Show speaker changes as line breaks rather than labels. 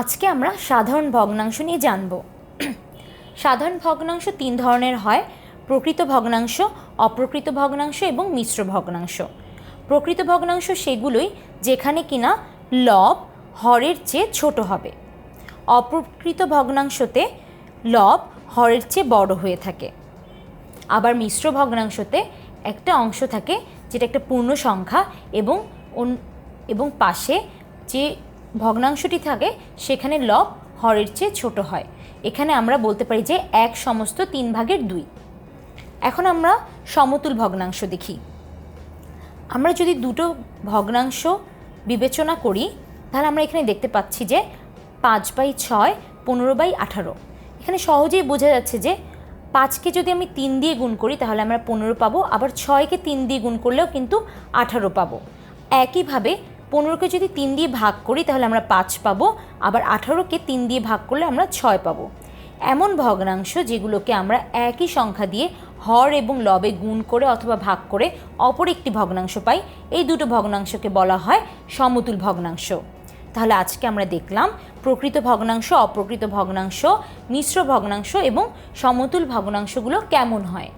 আজকে আমরা সাধারণ ভগ্নাংশ নিয়ে জানব। সাধারণ ভগ্নাংশ তিন ধরনের হয়, প্রকৃত ভগ্নাংশ, অপ্রকৃত ভগ্নাংশ এবং মিশ্র ভগ্নাংশ। প্রকৃত ভগ্নাংশ সেগুলোই যেখানে কিনা লব হরের চেয়ে ছোট হবে। অপ্রকৃত ভগ্নাংশতে লব হরের চেয়ে বড় হয়ে থাকে। আবার মিশ্র ভগ্নাংশতে একটা অংশ থাকে, যেটা একটা পূর্ণ সংখ্যা এবং এবং পাশে যে ভগ্নাংশটি থাকে, সেখানে লব হরের চেয়ে ছোট হয়। এখানে আমরা বলতে পারি যে এক সমস্ত তিন ভাগের দুই। এখন আমরা সমতুল ভগ্নাংশ দেখি। আমরা যদি দুটো ভগ্নাংশ বিবেচনা করি, তাহলে আমরা এখানে দেখতে পাচ্ছি যে পাঁচ বাই ছয়, পনেরো বাই আঠারো। এখানে সহজেই বোঝা যাচ্ছে যে পাঁচকে যদি আমি তিন দিয়ে গুণ করি, তাহলে আমরা পনেরো পাবো। আবার ছয়কে তিন দিয়ে গুণ করলেও কিন্তু আঠারো পাবো। একইভাবে পনেরোকে যদি তিন দিয়ে ভাগ করি, তাহলে আমরা পাঁচ পাবো। আবার আঠারোকে তিন দিয়ে ভাগ করলে আমরা ছয় পাবো। এমন ভগ্নাংশ যেগুলোকে আমরা একই সংখ্যা দিয়ে হর এবং লবে গুণ করে অথবা ভাগ করে অপর একটি ভগ্নাংশ পাই। এই দুটো ভগ্নাংশকে বলা হয় সমতুল ভগ্নাংশ। তাহলে আজকে আমরা দেখলাম প্রকৃত ভগ্নাংশ, অপ্রকৃত ভগ্নাংশ, মিশ্র ভগ্নাংশ এবং সমতুল ভগ্নাংশগুলো কেমন হয়?